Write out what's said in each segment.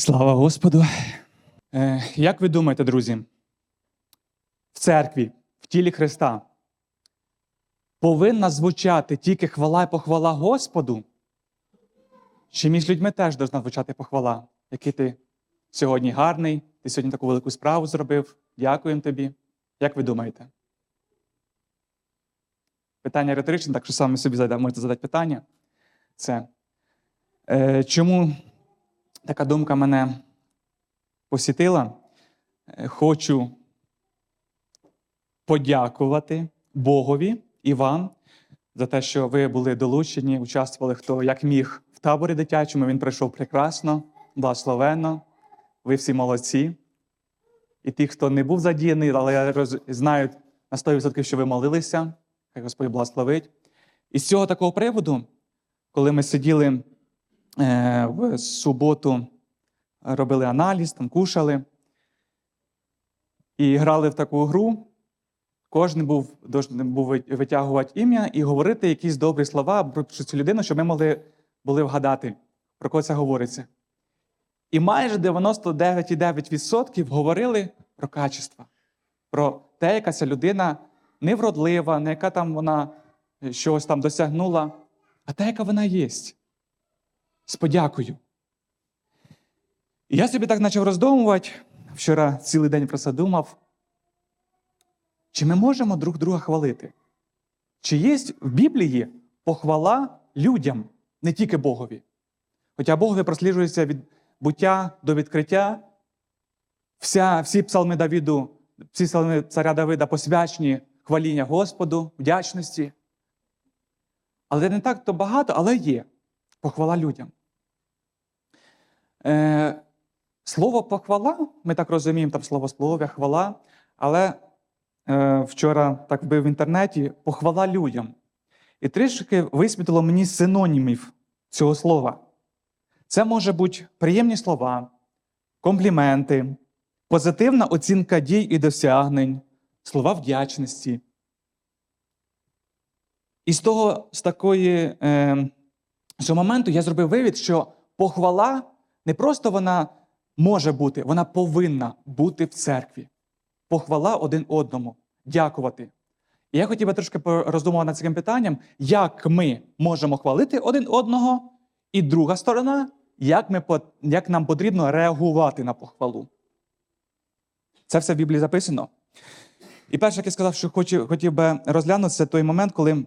Слава Господу. Е, Як ви думаєте, друзі, в церкві, в тілі Христа повинна звучати тільки хвала і похвала Господу? Чи між людьми теж повинна звучати похвала? Який ти сьогодні гарний, ти сьогодні таку велику справу зробив. Дякуємо тобі. Як ви думаєте? Питання риторичне, так що саме собі зада- можете задати питання. Це е, чому така думка мене посітила? Е, Хочу подякувати Богові і вам за те, що ви були долучені, участвували хто як міг в таборі дитячому. Він пройшов прекрасно, благословенно. Ви всі молодці. І ті, хто не був задіяний, але я роз... знаю на 100%, що ви молилися, хай Господь благословить. І з цього такого приводу, коли ми сиділи в суботу, робили аналіз, там кушали і грали в таку гру, кожен був, був витягувати ім'я і говорити якісь добрі слова про цю людину, щоб ми могли були вгадати, про кого це говориться. І майже 99,9% говорили про качество, про те, яка ця людина невродлива, не яка там вона щось там досягнула, а те, яка вона є. З подякою. І я собі так почав роздумувати, вчора цілий день про це думав. Чи ми можемо друг друга хвалити? Чи є в Біблії похвала людям, не тільки Богові? Хоча Богові просліджується від буття до відкриття. Вся, всі псалми Давіду, всі псалми царя Давида посвячені хваління Господу, вдячності. Але не так то багато, але є похвала людям. Е, Слово похвала, ми так розуміємо, там словослов'я, хвала, але е, вчора так вбив в інтернеті похвала людям. І трішки висвітило мені синонімів цього слова. Це може бути приємні слова, компліменти, позитивна оцінка дій і досягнень, слова вдячності. І з того, з такої е, з цього моменту я зробив вивід, що похвала не просто вона може бути, вона повинна бути в церкві. Похвала один одному, дякувати. І я хотів би трошки роздумувати над цим питанням, як ми можемо хвалити один одного, і друга сторона, як, ми, як нам потрібно реагувати на похвалу. Це все в Біблії записано. І перше, як я сказав, що хотів, хотів би розглянути, це той момент, коли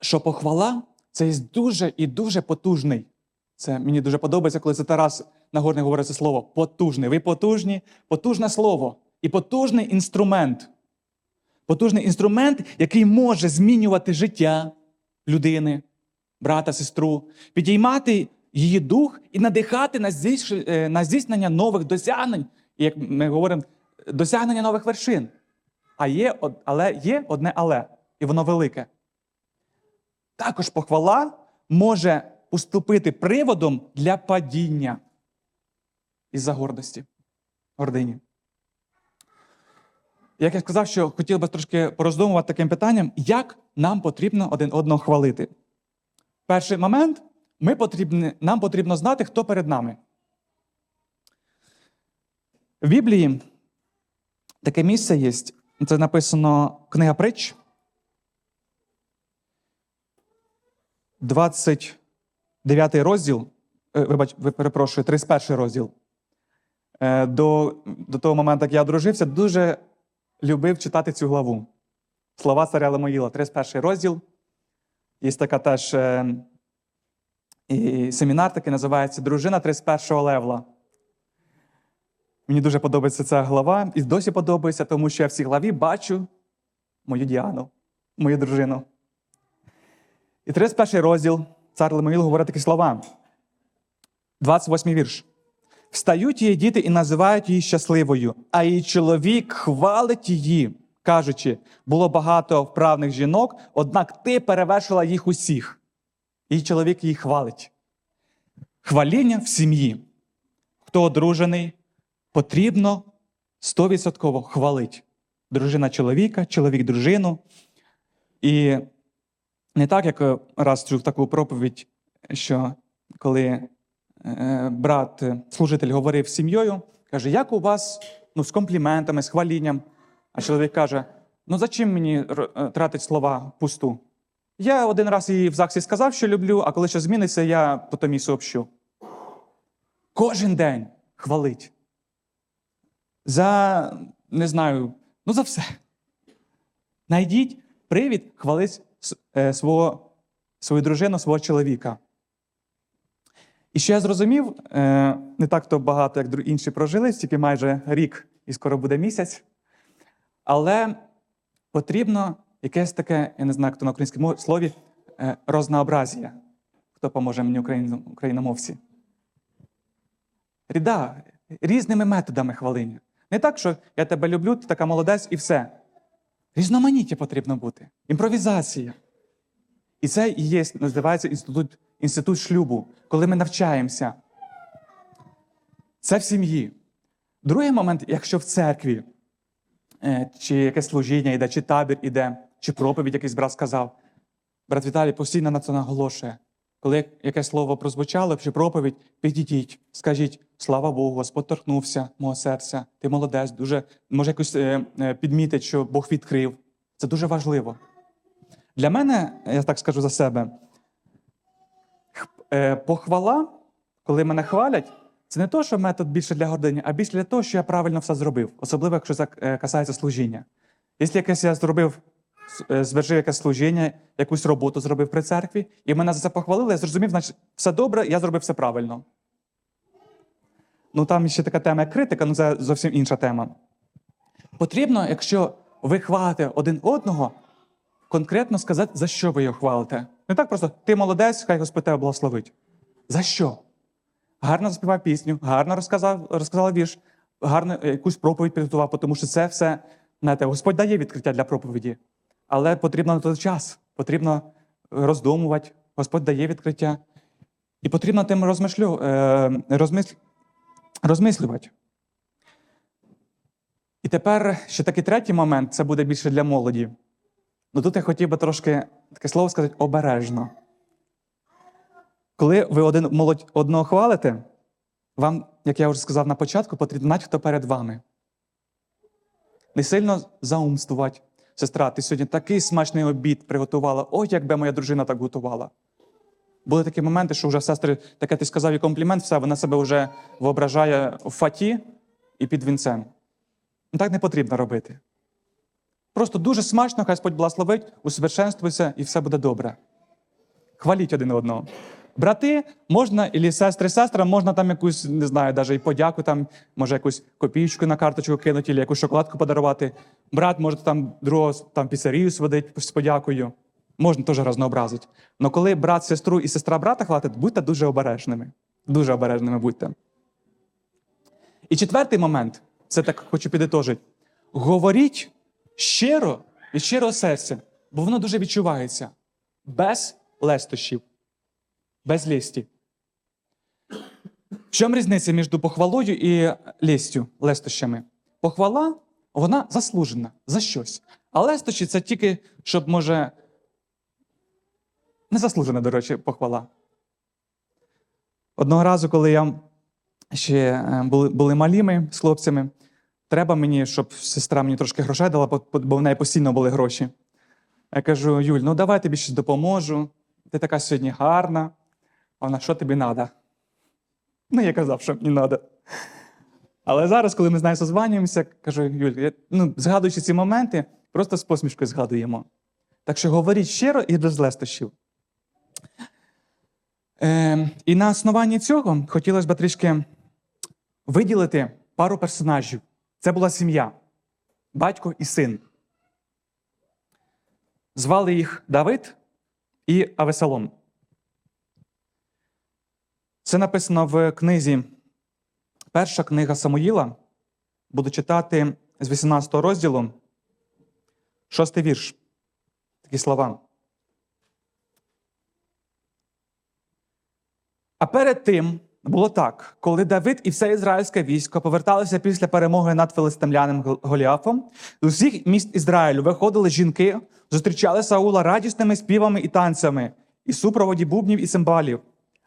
що похвала це є дуже і дуже потужний. Це мені дуже подобається, коли це Тарас Нагорний говорить це слово потужний. Ви потужні, потужне слово і потужний інструмент. Потужний інструмент, який може змінювати життя людини, брата, сестру, підіймати її дух і надихати на здійснення нових досягнень, як ми говоримо, досягнення нових вершин. А є, але є одне але, і воно велике. Також похвала може уступити приводом для падіння із-за гордості, гордині. Як я сказав, що хотів би трошки пороздумувати таким питанням, як нам потрібно один одного хвалити. Перший момент ми потрібні, нам потрібно знати, хто перед нами. В Біблії таке місце є. Це написано книга притч. 29 розділ, е, вибач, ви перепрошую, 31 розділ. Е, До до того моменту, як я одружився, дуже любив читати цю главу. Слова царя Лемоїла, 31 розділ. Є така теж е, і семінар такий називається Дружина 31 левла. Мені дуже подобається ця глава, і досі подобається, тому що я в цій главі бачу мою Діану, мою дружину. І 31 розділ цар Лемоїл говорить такі слова. 28 вірш. Встають її діти і називають її щасливою, а її чоловік хвалить її, кажучи, було багато вправних жінок, однак ти перевершила їх усіх. Її чоловік її хвалить. Хваління в сім'ї. Хто одружений, потрібно 100% хвалить. Дружина чоловіка, чоловік дружину. І не так, як раз чув таку проповідь, що коли е, брат, е, служитель, говорив з сім'єю, каже, як у вас ну, з компліментами, з хвалінням. А чоловік каже: ну зачем мені е, слова пусту? Я один раз їй в ЗАГСі сказав, що люблю, а коли що зміниться, я потім їй сообщу. Кожен день хвалить. За, не знаю, ну за все. Найдіть привід хвалить е, свого, свою дружину, свого чоловіка. І що я зрозумів, е, не так то багато, як інші прожили, тільки майже рік і скоро буде місяць. Але потрібно якесь таке, я не знаю, хто на українському слові, е, рознообразія. Хто поможе мені україномовці? Ріда, різними методами хвалення. Не так, що я тебе люблю, ти така молодець і все. Різноманіття потрібно бути. Імпровізація. І це і є, називається інститут, інститут шлюбу, коли ми навчаємося. Це в сім'ї. Другий момент, якщо в церкві, е, чи якесь служіння йде, чи табір іде, чи проповідь якийсь брат сказав, брат Віталій постійно на це наголошує. Коли якесь слово прозвучало, чи проповідь, підійдіть, скажіть, слава Богу, Господь торкнувся мого серця, ти молодець, дуже може якось е, е, підмітить, що Бог відкрив. Це дуже важливо. Для мене, я так скажу за себе, е, похвала, коли мене хвалять, це не то, що метод більше для гордині, а більше для того, що я правильно все зробив, особливо, якщо це касається служіння. Якщо якесь я зробив, звершив якесь служіння, якусь роботу зробив при церкві, і мене за це похвалили, я зрозумів, значить, все добре, я зробив все правильно. Ну там ще така тема, як критика, ну це зовсім інша тема. Потрібно, якщо ви хвалите один одного, конкретно сказати, за що ви його хвалите. Не так просто ти молодець, хай Господь тебе благословить. За що? Гарно заспівав пісню, гарно розказав, розказала вірш, гарно е, якусь проповідь підготував, тому що це все, знаєте, Господь дає відкриття для проповіді. Але потрібно на той час, потрібно роздумувати, Господь дає відкриття. І потрібно тим розмишлю, е, розмисль, розмислювати. І тепер ще такий третій момент це буде більше для молоді. Ну тут я хотів би трошки таке слово сказати обережно. Коли ви один молодь одного хвалите, вам, як я вже сказав на початку, потрібно хто перед вами. Не сильно заумствувати. Сестра, ти сьогодні такий смачний обід приготувала. Ой, якби моя дружина так готувала. Були такі моменти, що вже сестри, таке ти сказав їй комплімент, все, вона себе вже воображає в фаті і під вінцем. Ну, Так не потрібно робити. Просто дуже смачно, хай Господь благословить, усовершенствуйся і все буде добре. Хваліть один одного. Брати, можна, і сестри, сестра, можна там якусь, не знаю, навіть і подяку, там, може якусь копійку на карточку кинути, або якусь шоколадку подарувати. Брат може там другого там піцерію сводить з подякою. Можна теж разнообразити. Але коли брат сестру і сестра брата хватить, будьте дуже обережними. Дуже обережними будьте. І четвертий момент, це так хочу підітожити. Говоріть щиро від щирого серця, бо воно дуже відчувається. Без лестощів, без лісті. В чому різниця між похвалою і лістю, лестощами? Похвала, вона заслужена за щось. А лестощі це тільки, щоб, може, не заслужена, до речі, похвала. Одного разу, коли я ще е, були, були маліми з хлопцями, треба мені, щоб сестра мені трошки грошей дала, бо в неї постійно були гроші. Я кажу: Юль, ну давай тобі щось допоможу. Ти така сьогодні гарна. Вона, що тобі треба? Ну, я казав, що мені треба. Але зараз, коли ми з нею созванюємося, кажу, Юль, я, ну, згадуючи ці моменти, просто з посмішкою згадуємо. Так що говоріть щиро і без лестощів. Е, і на основанні цього хотілося б трішки виділити пару персонажів. Це була сім'я, батько і син. Звали їх Давид і Авесалом. Це написано в книзі Перша книга Самуїла. Буду читати з 18 розділу, шостий вірш. Такі слова. А перед тим було так, коли Давид і все ізраїльське військо поверталися після перемоги над филистимляним Голіафом, з усіх міст Ізраїлю виходили жінки, зустрічали Саула радісними співами і танцями, і супроводі бубнів і цимбалів.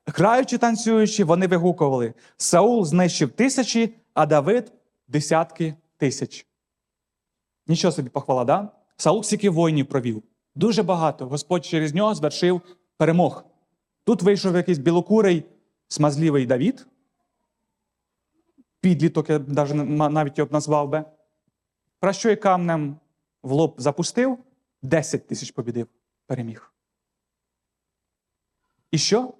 Граючи, танцюючи, вони вигукували: Саул знищив тисячі, а Давид десятки тисяч. Нічого собі похвала, да? Саул стільки воїнів провів. Дуже багато. Господь через нього звершив перемог. Тут вийшов якийсь білокурий, смазлівий Давід. Підліток, я навіть його б назвав би. Про що і камнем в лоб запустив, 10 тисяч побідив, переміг. І що?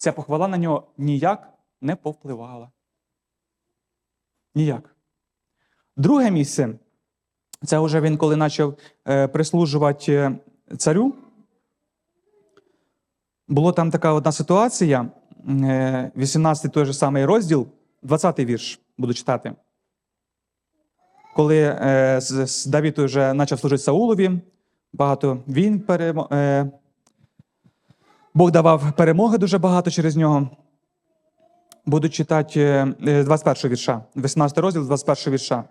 Ця похвала на нього ніяк не повпливала. Ніяк. Друге місце це вже він, коли почав е, прислужувати е, царю. Була там така одна ситуація, е, 18 той же самий розділ, 20-й вірш буду читати. Коли е, Давід вже почав служити Саулові, багато він е, Бог давав перемоги дуже багато через нього. Буду читати е, е, 21 вірша, 18 розділ, 21 вірша.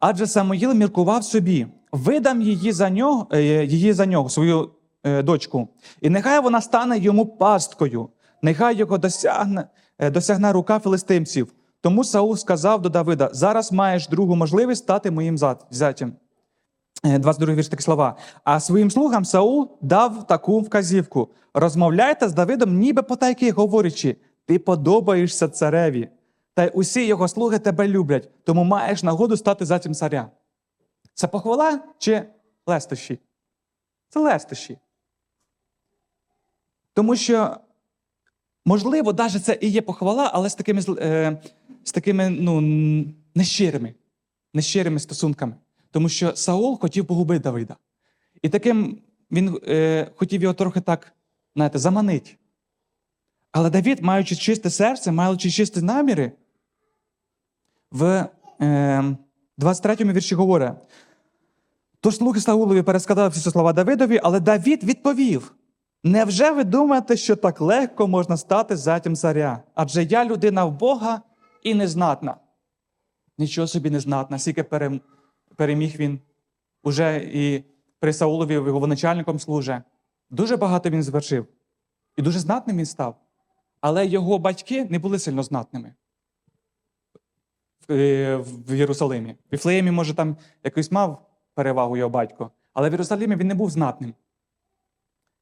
Адже Самуїл міркував собі, видам її за нього, е, її за нього, свою е, дочку, і нехай вона стане йому пасткою, нехай його досягне, е, досягне рука филистимців. Тому Саул сказав до Давида: зараз маєш другу можливість стати моїм зятям. Е, 22 вірш такі слова. А своїм слугам Саул дав таку вказівку: розмовляйте з Давидом, ніби потайки, говорячи, ти подобаєшся цареві. Та й усі його слуги тебе люблять, тому маєш нагоду стати затім царя. Це похвала чи лестощі? Це лестощі. Тому що, можливо, навіть це і є похвала, але з такими, е, з такими ну, нещирими, нещирими стосунками. Тому що Саул хотів погубити Давида. І таким він е, хотів його трохи так, знаєте, заманити. Але Давід, маючи чисте серце, маючи чисті наміри, в е, 23-му вірші говорить: Тож слуги Саулові пересказали всі слова Давидові, але Давід відповів: Невже ви думаєте, що так легко можна стати затім царя? Адже я людина в Бога і незнатна. Нічого собі незнатна, скільки перем- переміг він уже і при Саулові його начальником служить. Дуже багато він звершив. І дуже знатним він став. Але його батьки не були сильно знатними в, е, Єрусалимі. В Іфлеємі, може, там якось мав перевагу його батько, але в Єрусалимі він не був знатним.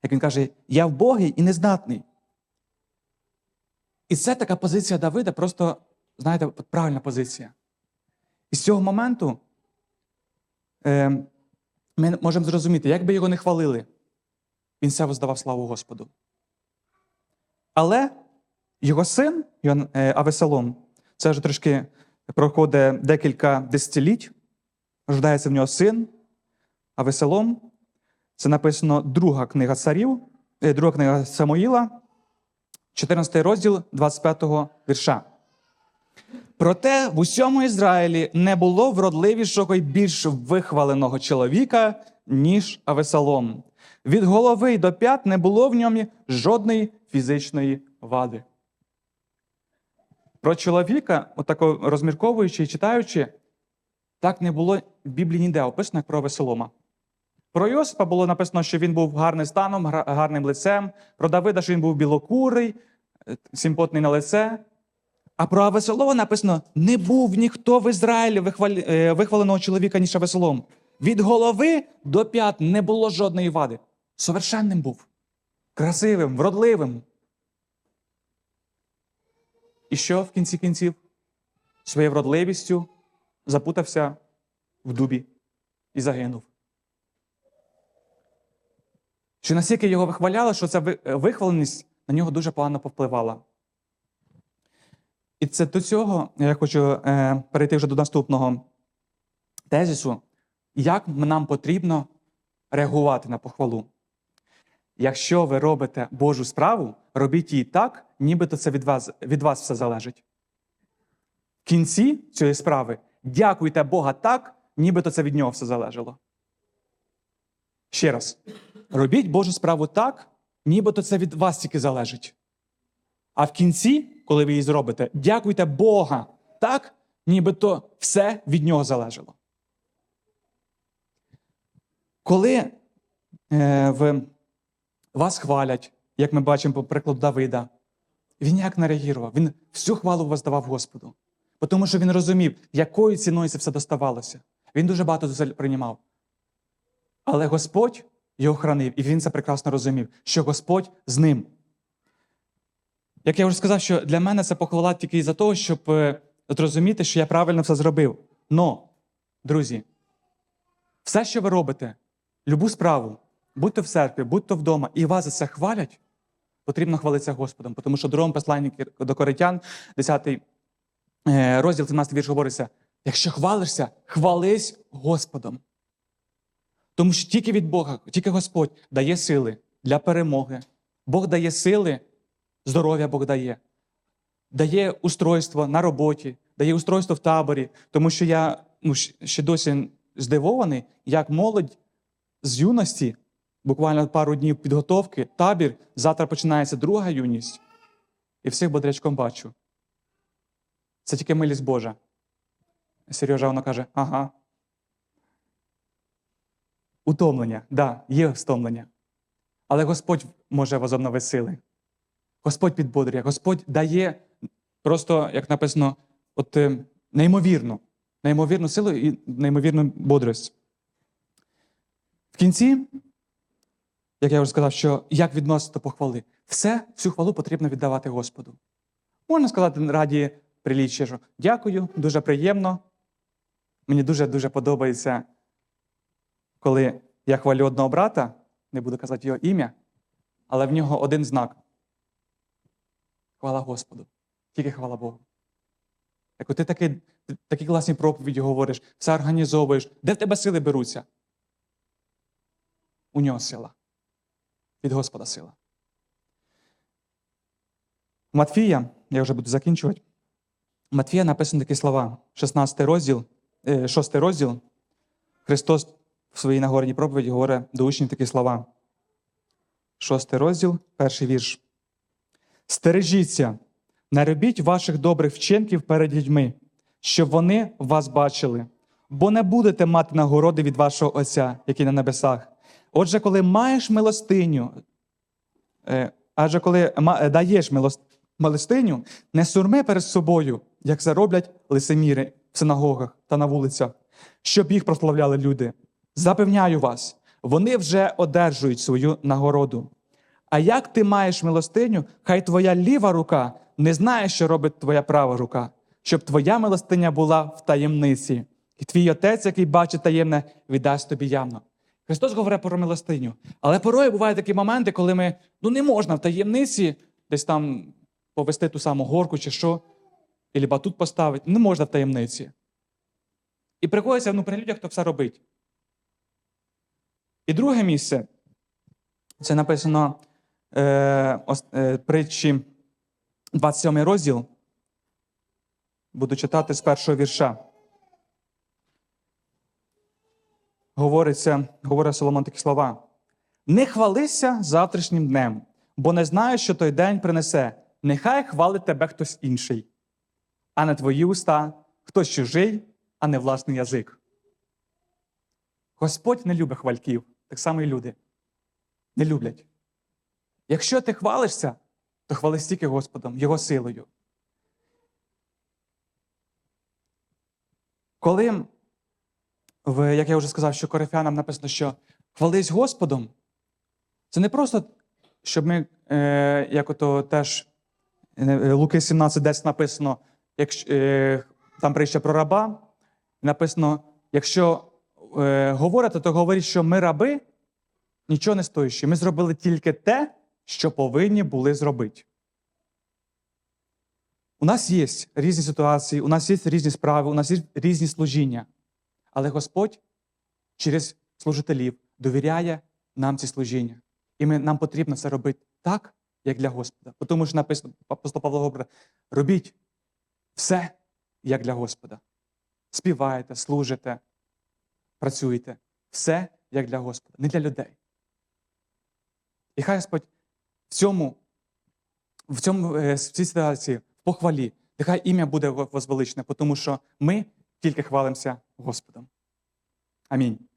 Як він каже, я в Богі і незнатний. І це така позиція Давида, просто, знаєте, правильна позиція. І з цього моменту ми можемо зрозуміти, як би його не хвалили, він все воздавав славу Господу. Але його син, е, Авесалом, це вже трошки проходить декілька десятиліть, рождається в нього син, Авесалом. Це написано друга книга царів, е, друга книга Самуїла, 14 розділ 25 вірша. Проте в усьому Ізраїлі не було вродливішого й більш вихваленого чоловіка, ніж Авесалом. Від голови до п'ят не було в ньому жодної фізичної вади. Про чоловіка, отако розмірковуючи і читаючи, так не було в Біблії ніде описано, як про Авесолома. Про Йосипа було написано, що він був гарним станом, гарним лицем. Про Давида, що він був білокурий, е, симпотний на лице. А про Авесолома написано: не був ніхто в Ізраїлі е, вихваленого чоловіка, ніж Авесолом. Від голови до п'ят не було жодної вади. Совершенним був, красивим, вродливим. І що в кінці кінців? Своєю вродливістю запутався в дубі і загинув. Що настільки його вихваляли, що ця вихваленість на нього дуже погано повпливала. І це до цього я хочу е, перейти вже до наступного тезису, як нам потрібно реагувати на похвалу. Якщо ви робите Божу справу, робіть її так, нібито це від вас, від вас все залежить. В кінці цієї справи дякуйте Бога так, нібито це від нього все залежало. Ще раз. Робіть Божу справу так, нібито це від вас тільки залежить. А в кінці, коли ви її зробите, дякуйте Бога так, нібито все від нього залежало. Коли е, в вас хвалять, як ми бачимо по прикладу Давида, Він ніяк не реагував. Він всю хвалу воздавав Господу. Тому що він розумів, якою ціною це все доставалося. Він дуже багато зусиль приймав. Але Господь його хранив, і він це прекрасно розумів, що Господь з ним. Як я вже сказав, що для мене це похвала тільки із-за того, щоб е, зрозуміти, що я правильно все зробив. Но, друзі, все, що ви робите, любу справу, будь то в церкві, будь то вдома, і вас за це хвалять, потрібно хвалитися Господом. Тому що в другому посланні до Коринтян, 10 е, розділ 17 вірш говориться: якщо хвалишся, хвались Господом. Тому що тільки від Бога, тільки Господь дає сили для перемоги. Бог дає сили, здоров'я Бог дає, дає устройство на роботі, дає устройство в таборі. Тому що я ну, ще досі здивований, як молодь з юності, буквально пару днів підготовки, табір, завтра починається друга юність, і всіх бодрячком бачу. Це тільки милість Божа. Сережа вона каже: ага. Утомлення, да, є стомлення. Але Господь може возобновити сили. Господь підбодрює, Господь дає просто, як написано, от, е, неймовірну, неймовірну силу і неймовірну бодрость. В кінці, як я вже сказав, що як відносити до похвали, все, всю хвалу потрібно віддавати Господу. Можна сказати раді приліччя, що дякую, дуже приємно. Мені дуже-дуже подобається, коли я хвалю одного брата, не буду казати його ім'я, але в нього один знак. Хвала Господу. Тільки хвала Богу. От ти такі, такі класні проповіді говориш, все організовуєш. Де в тебе сили беруться? У нього сила. Від Господа сила. Матфія, я вже буду закінчувати. Матфія написано такі слова, 16 розділ, е, 6 розділ. Христос в своїй нагорній проповіді говорить до учнів такі слова. Шостий розділ, перший вірш. Стережіться, не робіть ваших добрих вчинків перед людьми, щоб вони вас бачили, бо не будете мати нагороди від вашого Отця, який на небесах. Отже, коли маєш милостиню, е, адже коли е, даєш милостиню, не сурми перед собою, як це роблять лицеміри в синагогах та на вулицях, щоб їх прославляли люди. Запевняю вас, вони вже одержують свою нагороду. А як ти маєш милостиню, хай твоя ліва рука не знає, що робить твоя права рука, щоб твоя милостиня була в таємниці, і твій отець, який бачить таємне, віддасть тобі явно. Христос говорить про милостиню. Але порою бувають такі моменти, коли ми ну не можна в таємниці десь там повести ту саму горку чи що, і батут поставити. Не можна в таємниці. І приходиться ну, при людях, хто все робить. І друге місце це написано притчі 27 розділ. Буду читати з першого вірша. Говориться, говорить Соломон такі слова. Не хвалися завтрашнім днем, бо не знаєш, що той день принесе. Нехай хвалить тебе хтось інший, а не твої уста, хтось чужий, а не власний язик. Господь не любить хвальків, так само і люди. Не люблять. Якщо ти хвалишся, то хвали стільки Господом, Його силою. Коли, як я вже сказав, що корифянам написано, що хвались Господом, це не просто, щоб ми, е, як ото теж е, Луки 17, 10 написано, якщо, е, там притча про раба, написано, якщо е, говорите, то говоріть, що ми раби, нічого не стоїші. Ми зробили тільки те, що повинні були зробити. У нас є різні ситуації, у нас є різні справи, у нас є різні служіння. Але Господь через служителів довіряє нам ці служіння. І ми, нам потрібно це робити так, як для Господа. Бо Тому що написано, апостол Павло говорить, робіть все, як для Господа. Співайте, служите, працюйте. Все як для Господа, не для людей. І хай Господь в цьому, в цьому е, в цій ситуації, в похвалі, нехай ім'я буде возвеличне, тому що ми тільки хвалимося Господом. Амінь.